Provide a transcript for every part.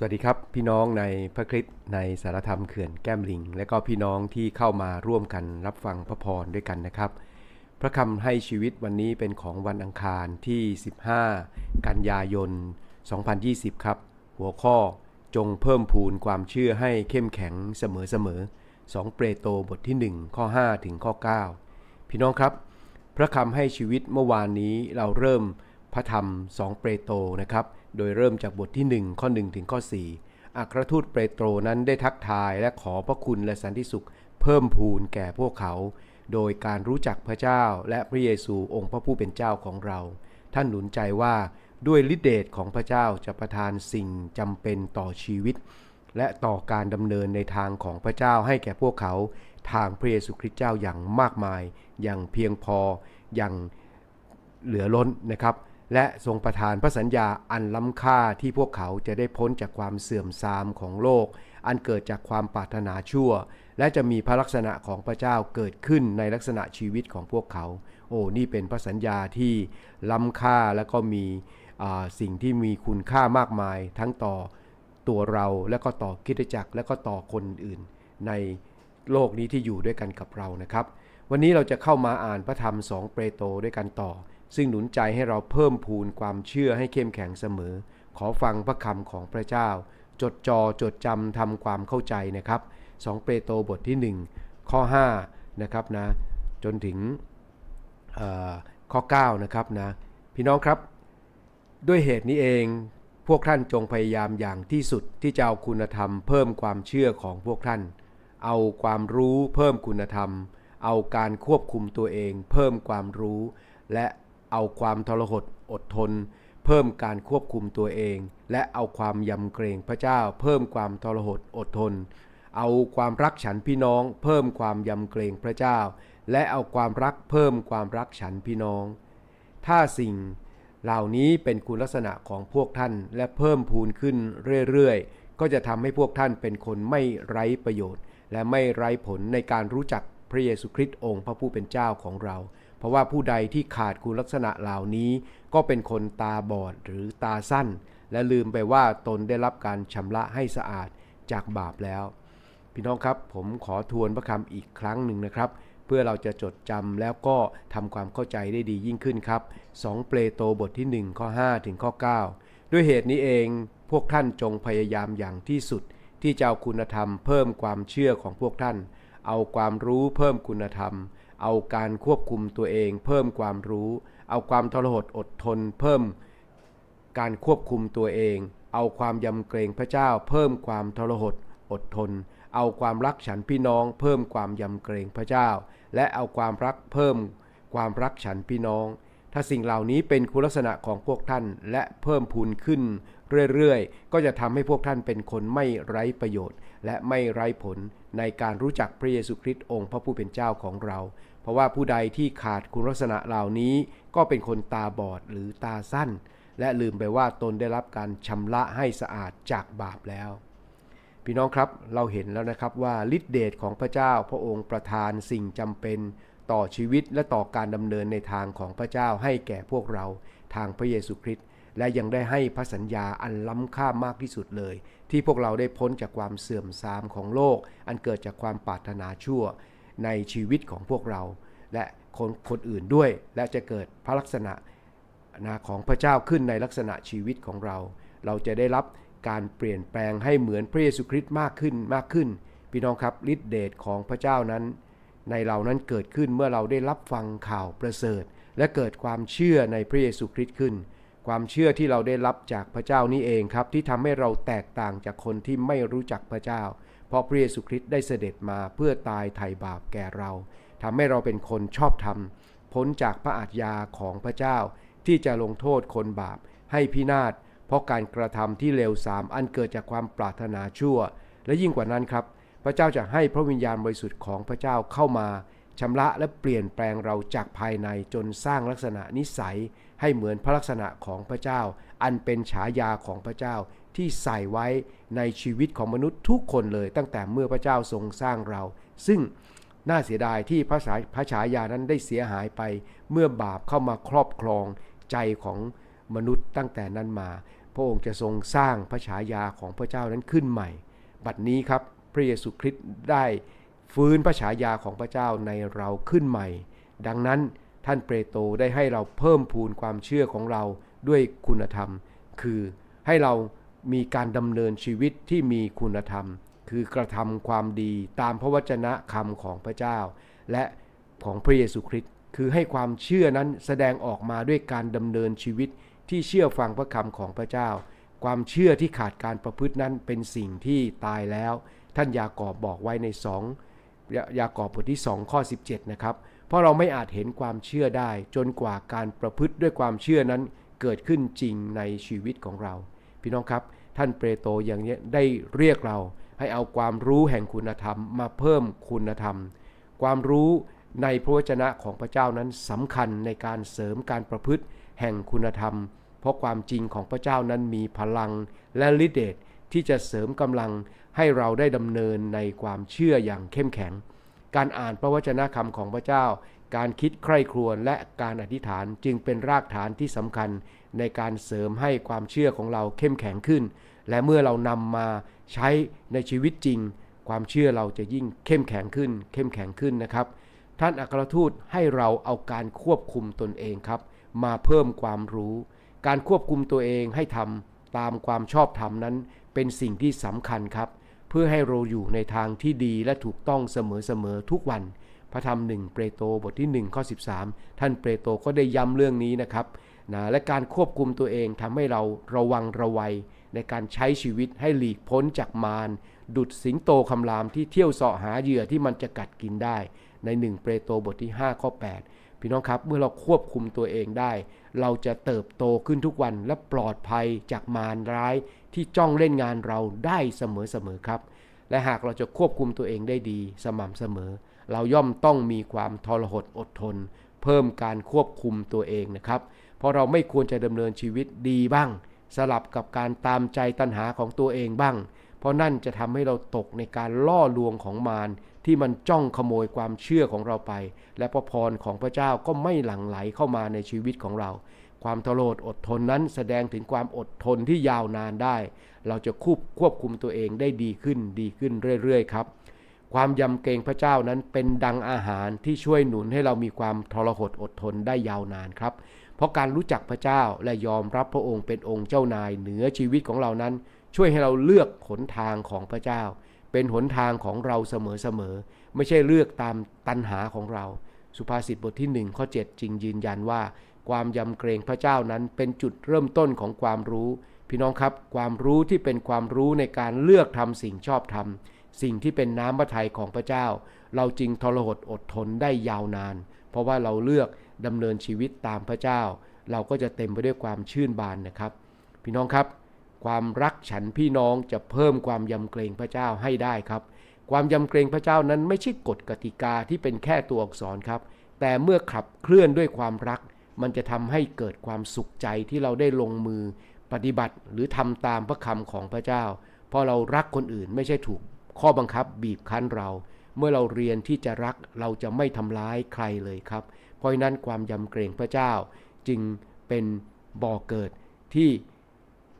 สวัสดีครับ พี่น้องในพระคริสต์ในสารธรรมเขื่อนแก้มลิง และก็พี่น้องที่เข้ามาร่วมกันรับฟังพระพรด้วยกันนะครับ พระคำให้ชีวิตวันนี้เป็นของวันอังคารที่ 15 กันยายน 2020 ครับ หัวข้อจงเพิ่มพูนความเชื่อให้เข้มแข็งเสมอๆ2เปโตรบทที่ 1 ข้อ 5 ถึงข้อ 9 พี่น้องครับ พระคำให้ชีวิตเมื่อวานนี้เราเริ่มพระธรรม 2 เปโตรนะครับ โดยเริ่มจากบทที่ 1 ข้อ 1 ถึงข้อ 4 อัครทูตเปโตรนั้นได้ทักทายและขอพระคุณและสันติสุข เพิ่มพูนแก่พวกเขา โดยการรู้จักพระเจ้าและพระเยซูองค์พระผู้เป็นเจ้าของเรา ท่านหนุนใจว่าด้วยฤทธิเดชของพระเจ้าจะประทานสิ่งจำเป็นต่อชีวิต และต่อการดำเนินในทางของพระเจ้าให้แก่พวกเขาทางพระเยซูคริสต์เจ้าอย่างมากมาย อย่างเพียงพออย่างเหลือล้นนะครับ และทรงประทานพระสัญญาอันล้ำค่าที่พวกเขาจะได้พ้นจากความเสื่อมทรามของโลก อันเกิดจากความปรารถนาชั่ว และจะมีพระลักษณะของพระเจ้าเกิดขึ้นในลักษณะชีวิตของพวกเขา โอ้นี่เป็นพระสัญญาที่ล้ำค่าและก็มีสิ่งที่มีคุณค่ามากมาย ทั้งต่อตัวเราและก็ต่อคิดจักรและก็ต่อคนอื่น ในโลกนี้ที่อยู่ด้วยกันกับเรานะครับ วันนี้เราจะเข้ามาอ่านพระธรรมสองเปโตรด้วยกันต่อ ซึ่งหนุนใจให้เราเพิ่มพูนความเชื่อให้เข้มแข็งเสมอ ขอฟังพระคำของพระเจ้า จดจอจดจำทำความเข้าใจนะครับ 2 เปโตรบทที่ 1 ข้อ5นะครับนะจนถึงเอ่อข้อ9นะครับนะพี่น้องครับ ด้วยเหตุนี้เองพวกท่านจงพยายามอย่างที่สุดที่จะเอาคุณธรรมเพิ่มความเชื่อของพวกท่าน เอาความรู้เพิ่มคุณธรรม เอาการควบคุมตัวเอง เพิ่มความรู้ และ เอาความทรหดอดทน เพิ่มการควบคุมตัวเอง และเอาความยำเกรงพระเจ้า เพิ่มความทรหดอดทน เอาความรักฉันพี่น้อง เพิ่มความยำเกรงพระเจ้า และเอาความรักเพิ่มความรักฉันพี่น้อง ถ้าสิ่งเหล่านี้เป็นคุณลักษณะของพวกท่านและเพิ่มพูนขึ้นเรื่อยๆ ก็จะทำให้พวกท่านเป็นคนไม่ไร้ประโยชน์ และไม่ไร้ผลในการรู้จักพระเยซูคริสต์องค์พระผู้เป็นเจ้าของเรา เพราะว่าผู้ใดที่ขาดคุณลักษณะเหล่านี้ ก็เป็นคนตาบอดหรือตาสั้น และลืมไปว่าตนได้รับการชำระให้สะอาดจากบาปแล้ว พี่น้องครับผมขอทวนพระคำอีกครั้งหนึ่งนะครับ เพื่อเราจะจดจำแล้วก็ทำความเข้าใจได้ดียิ่งขึ้นครับ 2 เปโตรบทที่ 1 ข้อ 5 ถึงข้อ 9 ด้วยเหตุนี้เองพวกท่านจงพยายามอย่างที่สุด ที่จะเอาคุณธรรมเพิ่มความเชื่อของพวกท่าน เอาความรู้เพิ่มคุณธรรม เอาการควบคุมตัวเอง เพิ่มความรู้ เอาความทรหดอดทน เพิ่มการควบคุมตัวเอง เอาความยำเกรงพระเจ้า เพิ่มความทรหดอดทน เอาความรักฉันพี่น้อง เพิ่มความยำเกรงพระเจ้า และเอาความรักเพิ่มความรักฉันพี่น้อง ถ้าสิ่งเหล่านี้เป็นคุณลักษณะของพวกท่านและเพิ่มพูนขึ้นเรื่อยๆ ก็จะทำให้พวกท่านเป็นคนไม่ไร้ประโยชน์ และไม่ไร้ผล ในการรู้จักพระเยซูคริสต์องค์พระผู้เป็นเจ้าของเรา เพราะว่าผู้ใดที่ขาดคุณลักษณะเหล่านี้ ก็เป็นคนตาบอดหรือตาสั้น และลืมไปว่าตนได้รับการชำระให้สะอาดจากบาปแล้ว พี่น้องครับเราเห็นแล้วนะครับว่าฤทธิเดชของพระเจ้าพระองค์ประทานสิ่งจำเป็นต่อชีวิตและต่อการดำเนินในทางของพระเจ้าให้แก่พวกเราทางพระเยซูคริสต์ และยังได้ให้พระสัญญาอันล้ำค่ามากที่สุดเลย ที่พวกเราได้พ้นจากความเสื่อมทรามของโลก อันเกิดจากความปรารถนาชั่วในชีวิตของพวกเรา และคนคนอื่นด้วย และจะเกิดพระลักษณะนะของพระเจ้าขึ้นในลักษณะชีวิตของเรา เราจะได้รับการเปลี่ยนแปลงให้เหมือนพระเยซูคริสต์มากขึ้นมากขึ้น พี่น้องครับฤทธิเดชของพระเจ้านั้น ในเรานั้นเกิดขึ้นเมื่อเราได้รับฟังข่าวประเสริฐ และเกิดความเชื่อในพระเยซูคริสต์ขึ้น ความเชื่อที่เราได้รับจากพระเจ้านี่เองครับ ที่ทำให้เราแตกต่างจากคนที่ไม่รู้จักพระเจ้า เพราะพระเยซูคริสต์ได้เสด็จมาเพื่อตายไถ่บาปแก่เราทำให้เราเป็นคนชอบธรรมพ้นจากพระอาทยาของพระเจ้า ที่จะลงโทษคนบาป ให้พินาศเพราะการกระทำที่เลวทรามอันเกิดจากความปรารถนาชั่ว และยิ่งกว่านั้นครับ พระเจ้าจะให้พระวิญญาณบริสุทธิ์ของพระเจ้าเข้ามาชำระและเปลี่ยนแปลงเราจากภายในจนสร้างลักษณะนิสัย ให้เหมือนพระลักษณะของพระเจ้า อันเป็นฉายาของพระเจ้าที่ใส่ไว้ในชีวิตของมนุษย์ทุกคนเลย ตั้งแต่เมื่อพระเจ้าทรงสร้างเรา ซึ่งน่าเสียดายที่พระสายพระฉายานั้นได้เสียหายไป เมื่อบาปเข้ามาครอบครองใจของมนุษย์ตั้งแต่นั้นมาพพระองค์จะทรงสร้างพระฉายาของพระเจ้านั้นขึ้นใหม่ บัดนี้ครับพระเยซูคริสต์ได้ฟื้นพระฉายาของพระเจ้าในเราขึ้นใหม่ ดังนั้น ท่านเปโตรได้ให้เราเพิ่มพูนความเชื่อของเราด้วยคุณธรรม คือให้เรามีการดำเนินชีวิตที่มีคุณธรรม คือกระทำความดีตามพระวจนะคำของพระเจ้า และของพระเยซูคริสต์คือให้ความเชื่อนั้นแสดงออกมาด้วยการดำเนินชีวิตที่เชื่อฟังพระคำของพระเจ้า ความเชื่อที่ขาดการประพฤตินั้นเป็นสิ่งที่ตายแล้ว ท่านยากอบบอกไว้ใน2ยากอบบทที่ 2 ข้อ 17 นะครับ เพราะเราไม่อาจเห็นความเชื่อได้ จนกว่าการประพฤติด้วยความเชื่อนั้นเกิดขึ้นจริงในชีวิตของเรา พี่น้องครับ ท่านเปโตรอย่างนี้ได้เรียกเราให้เอาความรู้แห่งคุณธรรมมาเพิ่มคุณธรรม ความรู้ในพระวจนะของพระเจ้านั้นสำคัญในการเสริมการประพฤติแห่งคุณธรรม เพราะความจริงของพระเจ้านั้นมีพลังและฤทธิ์เดชที่จะเสริมกำลังให้เราได้ดำเนินในความเชื่ออย่างเข้มแข็ง การอ่านพระวจนะคำของพระเจ้า การคิดใคร่ครวญและการอธิษฐานจึงเป็นรากฐานที่สำคัญในการเสริมให้ความเชื่อของเราเข้มแข็งขึ้น และเมื่อเรานำมาใช้ในชีวิตจริง ความเชื่อเราจะยิ่งเข้มแข็งขึ้น เข้มแข็งขึ้นนะครับ ท่านอัครทูตให้เราเอาการควบคุมตนเองครับ มาเพิ่มความรู้ การควบคุมตัวเองให้ทำตามความชอบธรรมนั้นเป็นสิ่งที่สำคัญครับ เพื่อให้เราอยู่ในทางที่ดีและถูกต้องเสมอๆทุกวัน พระธรรมหนึ่งเปโตรบทที่1ข้อ13 ท่านเปโตรก็ได้ย้ำเรื่องนี้นะครับนะและการควบคุมตัวเองทำให้เราระวังระวัย ในการใช้ชีวิตให้หลีกพ้นจากมาร ดุดสิงโตคำรามที่เที่ยวเสาะหาเหยื่อที่มันจะกัดกินได้ ใน1เปโตรบทที่5ข้อ8 พี่น้องครับเมื่อเราควบคุมตัวเองได้ เราจะเติบโตขึ้นทุกวันและปลอดภัยจากมารร้าย ที่จ้องเล่นงานเราได้เสมอๆครับ และหากเราจะควบคุมตัวเองได้ดีสม่ำเสมอ เราย่อมต้องมีความทรหดอดทน เพิ่มการควบคุมตัวเองนะครับ เพราะเราไม่ควรจะดำเนินชีวิตดีบ้าง สลับกับการตามใจตัณหาของตัวเองบ้าง เพราะนั่นจะทำให้เราตกในการล่อลวงของมารที่มันจ้องขโมยความเชื่อของเราไป และพระพรของพระเจ้าก็ไม่หลั่งไหลเข้ามาในชีวิตของเรา ความทรหดอดทนนั้นแสดงถึงความอดทนที่ยาวนานได้ เราจะควบควบคุมตัวเองได้ดีขึ้นดีขึ้นเรื่อยๆครับ ความยำเกรงพระเจ้านั้นเป็นดังอาหารที่ช่วยหนุนให้เรามีความทรหดอดทนได้ยาวนานครับ เพราะการรู้จักพระเจ้าและยอมรับพระองค์เป็นองค์เจ้านายเหนือชีวิตของเรานั้น ช่วยให้เราเลือกหนทางของพระเจ้า เป็นหนทางของเราเสมอๆไม่ใช่เลือกตามตัณหาของเรา สุภาษิตบทที่1ข้อ7จริงยืนยันว่า ความยำเกรงพระเจ้านั้นเป็นจุดเริ่มต้นของความรู้ พี่น้องครับ ความรู้ที่เป็นความรู้ในการเลือกทำสิ่งชอบทำสิ่งที่เป็นน้ำพระทัยของพระเจ้า เราจึงทรหดอดทนได้ยาวนาน เพราะว่าเราเลือกดำเนินชีวิตตามพระเจ้า เราก็จะเต็มไปด้วยความชื่นบานนะครับ พี่น้องครับ ความรักฉันพี่น้องจะเพิ่มความยำเกรงพระเจ้าให้ได้ครับ ความยำเกรงพระเจ้านั้นไม่ใช่กฎกติกาที่เป็นแค่ตัวอักษรครับ แต่เมื่อขับเคลื่อนด้วยความรัก มันจะทำให้เกิดความสุขใจที่เราได้ลงมือปฏิบัติหรือทำตามพระคำของพระเจ้า เพราะเรารักคนอื่นไม่ใช่ถูกข้อบังคับบีบคั้นเรา เมื่อเราเรียนที่จะรักเราจะไม่ทำร้ายใครเลยครับ เพราะฉะนั้นความยำเกรงพระเจ้าจึงเป็นบ่อเกิดที่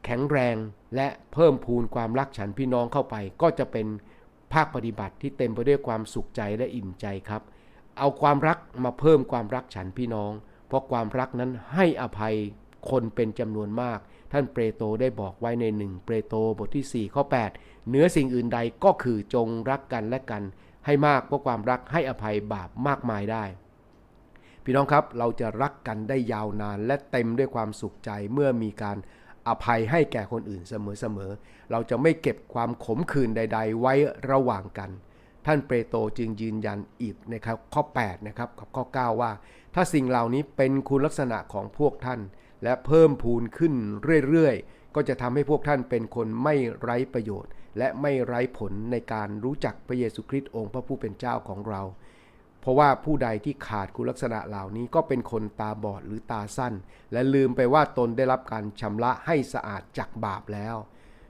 แข็งแรงและเพิ่มพูนความรักฉันพี่น้องเข้าไป ก็จะเป็นภาคปฏิบัติที่เต็มไปด้วยความสุขใจและอิ่มใจครับ เอาความรักมาเพิ่มความรักฉันพี่น้อง เพราะความรักนั้นให้อภัยคนเป็นจำนวนมาก ท่านเปโตรได้บอกไว้ในหนึ่งเปโตรบทที่4ข้อ8เหนือสิ่งอื่นใดก็คือจงรักกันและกัน ให้มากเพราะความรักให้อภัยบาปมากมายได้ พี่น้องครับเราจะรักกันได้ยาวนานและเต็มด้วยความสุขใจเมื่อมีการอภัยให้แก่คนอื่นเสมอๆ เราจะไม่เก็บความขมขื่นใด ๆ ไว้ระหว่างกัน ท่านเปโตรจึงยืนยันอีกในข้อ 8 นะครับกับข้อ 9 ว่า ถ้าสิ่งเหล่านี้เป็นคุณลักษณะของพวกท่าน และเพิ่มพูนขึ้นเรื่อยๆ ก็จะทำให้พวกท่านเป็นคนไม่ไร้ประโยชน์ และไม่ไร้ผลในการรู้จักพระเยซูคริสต์องค์พระผู้เป็นเจ้าของเรา เพราะว่าผู้ใดที่ขาดคุณลักษณะเหล่านี้ก็เป็นคนตาบอดหรือตาสั้น และลืมไปว่าตนได้รับการชำระให้สะอาดจากบาปแล้ว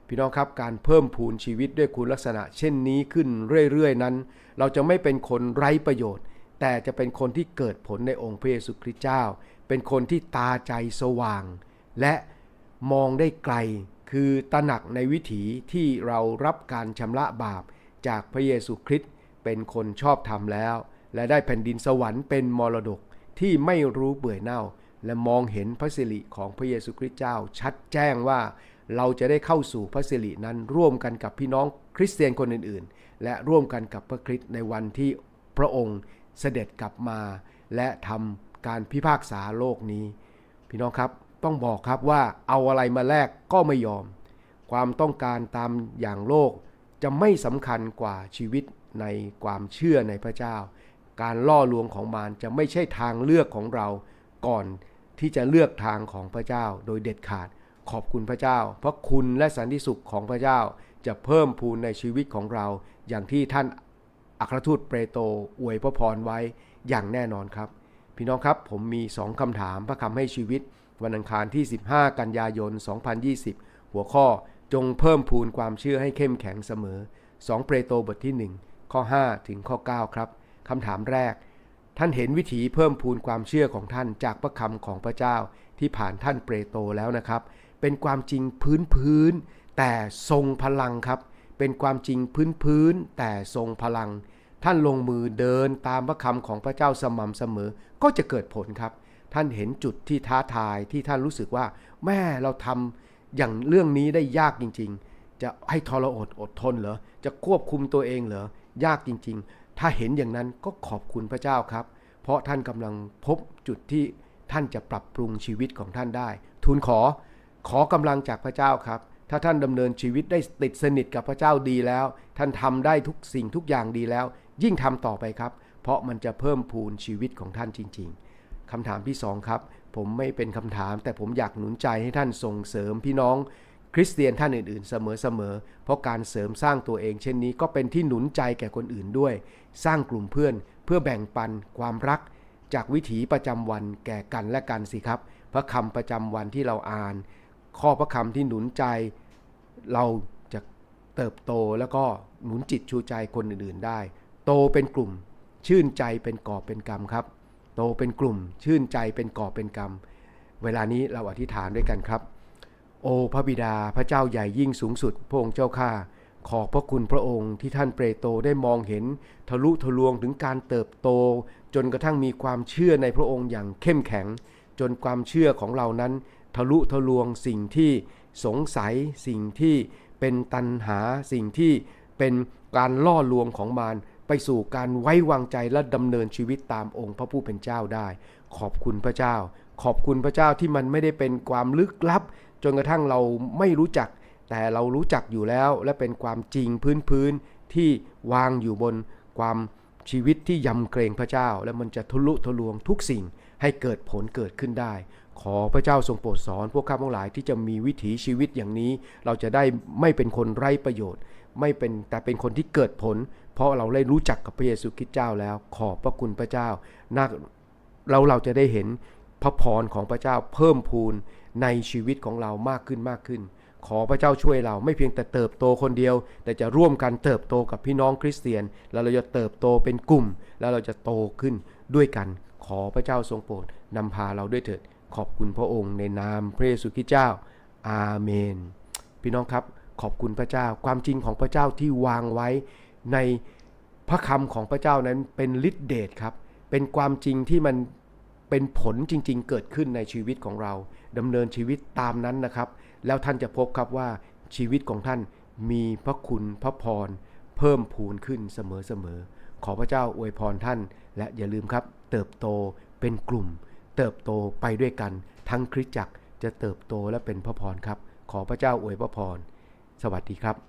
พี่น้องครับการเพิ่มพูนชีวิตด้วยคุณลักษณะเช่นนี้ขึ้นเรื่อยๆ นั้น เราจะไม่เป็นคนไร้ประโยชน์ แต่จะเป็นคนที่เกิดผลในองค์พระเยซูคริสต์เจ้า เป็นคนที่ตาใจสว่าง และมองได้ไกล คือตระหนักในวิถีที่เรารับการชำระบาปจากพระเยซูคริสต์เป็นคนชอบธรรมแล้ว และได้แผ่นดินสวรรค์เป็นมรดกที่ไม่รู้เบื่อเน่า และมองเห็นพระสิริของพระเยซูคริสต์เจ้า ชัดแจ้งว่าเราจะได้เข้าสู่พระสิรินั้นร่วมกันกับพี่น้องคริสเตียนคนอื่นๆ และร่วมกันกับพระคริสต์ในวันที่พระองค์ เสด็จกลับมา และทำการพิพากษาโลกนี้ พี่น้องครับต้องบอกครับว่าเอาอะไรมาแลกก็ไม่ยอม ความต้องการตามอย่างโลกจะไม่สำคัญกว่าชีวิตในความเชื่อในพระเจ้า การล่อลวงของมารจะไม่ใช่ทางเลือกของเรา ก่อนที่จะเลือกทางของพระเจ้า โดยเด็ดขาดขอบคุณพระเจ้า เพราะคุณและสันติสุขของพระเจ้าจะเพิ่มพูนในชีวิตของเรา อย่างที่ท่าน อัครทูตเปโตรอวยพระพรไว้อย่างแน่นอนครับ พี่น้องครับผมมี 2คำถามพระคำให้ชีวิต วันอังคารที่ 15 กันยายน 2020 หัวข้อจงเพิ่มพูนความเชื่อให้เข้มแข็งเสมอ 2 เปโตรบทที่ 1 ข้อ 5 ถึงข้อ 9 ครับคำถามแรก ท่านเห็นวิถีเพิ่มพูนความเชื่อของท่านจากพระคำของพระเจ้าที่ผ่านท่านเปโตรแล้วนะครับ เป็นความจริงพื้นพื้นแต่ทรงพลังครับ เป็นความจริงพื้นพื้นๆแต่ทรงพลัง ท่านลงมือเดินตามพระคำของพระเจ้าสม่ำเสมอก็จะเกิดผลครับ ท่านเห็นจุดที่ท้าทายที่ท่านรู้สึกว่า แม่เราทำอย่างเรื่องนี้ได้ยากจริง ๆ จะให้ทรอดอดทนเหรอจะควบคุมตัวเองเหรอยากจริง ๆ ถ้าเห็นอย่างนั้นก็ขอบคุณพระเจ้าครับ เพราะท่านกำลังพบจุดที่ท่านจะปรับปรุงชีวิตของท่านได้ ทูลขอขอกำลังจากพระเจ้าครับ ถ้าท่านดำเนินชีวิตได้ติดสนิทกับพระเจ้าดีแล้ว ท่านทำได้ทุกสิ่งทุกอย่างดีแล้ว ยิ่งทำต่อไปครับ เพราะมันจะเพิ่มพูนชีวิตของท่านจริง ๆคำถามที่สองครับ ผมไม่เป็นคำถาม แต่ผมอยากหนุนใจให้ท่านส่งเสริมพี่น้อง คริสเตียนท่านอื่นๆ เสมอๆเพราะการเสริมสร้างตัวเองเช่นนี้ก็เป็นที่หนุนใจแก่คนอื่นด้วย สร้างกลุ่มเพื่อน เพื่อแบ่งปันความรัก จากวิถีประจำวันแก่กันและกันสิครับ พระคำประจำวันที่เราอ่าน ข้อพระคำที่หนุนใจ เราจะเติบโตแล้วก็หนุนจิตชูใจคนอื่นๆได้ โตเป็นกลุ่ม ชื่นใจเป็นกอบเป็นกรรมครับ โตเป็นกลุ่ม ชื่นใจเป็นกอบเป็นกรรม เวลานี้เราอธิษฐานด้วยกันครับ โอพระบิดาพระเจ้าใหญ่ยิ่งสูงสุดพระองค์เจ้าข้าขอบพระคุณพระองค์ที่ท่านเปโตรได้มองเห็น ทะลุทะลวงถึงการเติบโต จนกระทั่งมีความเชื่อในพระองค์อย่างเข้มแข็ง จนความเชื่อของเรานั้น ทะลุทะลวงสิ่งที่สงสัย สิ่งที่เป็นตันหา สิ่งที่เป็นการล่อลวงของมารไปสู่การไว้วางใจและดำเนินชีวิตตามองค์พระผู้เป็นเจ้าได้ ขอบคุณพระเจ้า ขอบคุณพระเจ้าที่มันไม่ได้เป็นความลึกลับ จนกระทั่งเราไม่รู้จัก แต่เรารู้จักอยู่แล้ว และเป็นความจริงพื้นพื้นๆที่วางอยู่บนความชีวิตที่ยำเกรงพระเจ้า และมันจะทะลุทะลวงทุกสิ่งให้เกิดผลเกิดขึ้นได้ ขอพระเจ้าทรงโปรดสอน พวกข้าทั้งหลายที่จะมีวิถีชีวิตอย่างนี้ เราจะได้ไม่เป็นคนไร้ประโยชน์ ไม่เป็นแต่เป็นคนที่เกิดผล เพราะเราได้รู้จักกับพระเยซูคริสต์เจ้าแล้ว ขอบพระคุณพระเจ้าน่าเราเราจะได้เห็นพระพรของพระเจ้าเพิ่มพูนในชีวิตของเรามากขึ้นมากขึ้น ขอพระเจ้าช่วยเราไม่เพียงแต่เติบโตคนเดียว แต่จะร่วมกันเติบโตกับพี่น้องคริสเตียน แล้วเราจะเติบโตเป็นกลุ่ม แล้วเราจะโตขึ้นด้วยกัน ขอพระเจ้าทรงโปรดนำพาเราด้วยเถิด ขอบคุณพระองค์ในนามพระเยซูคริสต์เจ้า อาเมน พี่น้องครับ ขอบคุณพระเจ้า ความจริงของพระเจ้าที่วางไว้ในพระคำของพระเจ้านั้นเป็นฤทธิเดชครับ เป็นความจริงที่มันเป็นผลจริง ๆ เกิดขึ้นในชีวิตของเราดำเนินชีวิตตามนั้นนะครับ แล้วท่านจะพบครับว่าชีวิตของท่านมีพระคุณพระพร เพิ่มพูนขึ้นเสมอๆขอพระเจ้าอวยพรท่าน และอย่าลืมครับ เติบโตเป็นกลุ่ม เติบโตไปด้วยกัน ทั้งคริสตจักรจะเติบโตและเป็นพระพรครับ ขอพระเจ้าอวยพระพร สวัสดีครับ